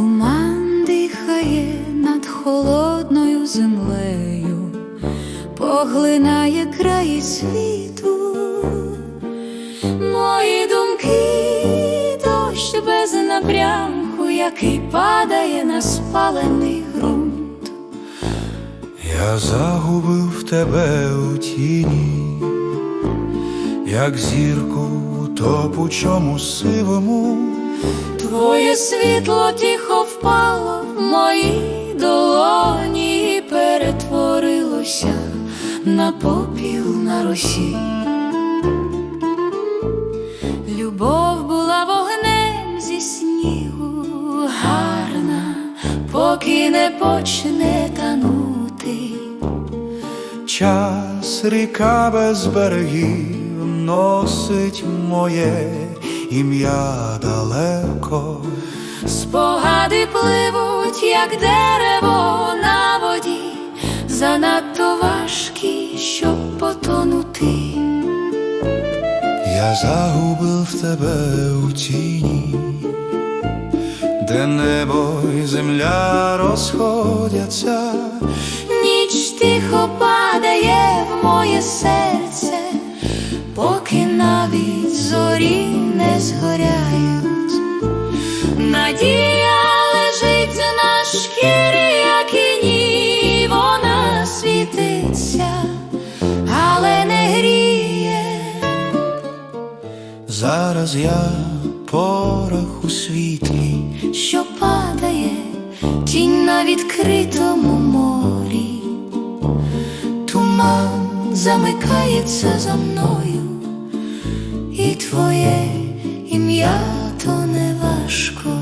Туман дихає над холодною землею, поглинає краї світу, мої думки дощ без напрямку, який падає на спалений ґрунт. Я загубив тебе у тіні, як зірку у топучому сивому. Твоє світло тихо впало в мої долоні і перетворилося на попіл на росі. Любов була вогнем зі снігу, гарна, поки не почне танути. час ріка без берегів носить моє ім'я далеко. Спогади пливуть, як дерево на воді, занадто важкі, щоб потонути. Я загубив тебе у тіні, де небо і земля розходяться. Ніч тихо падає в моє серце, поки навіть зорі не згоряють. Надія лежить на шкірі, як і ні, вона світиться, але не гріє. Зараз я порох у світлі, що падає тінь на відкритому морі, туман замикається за мною, і твоє ім'я то не важко.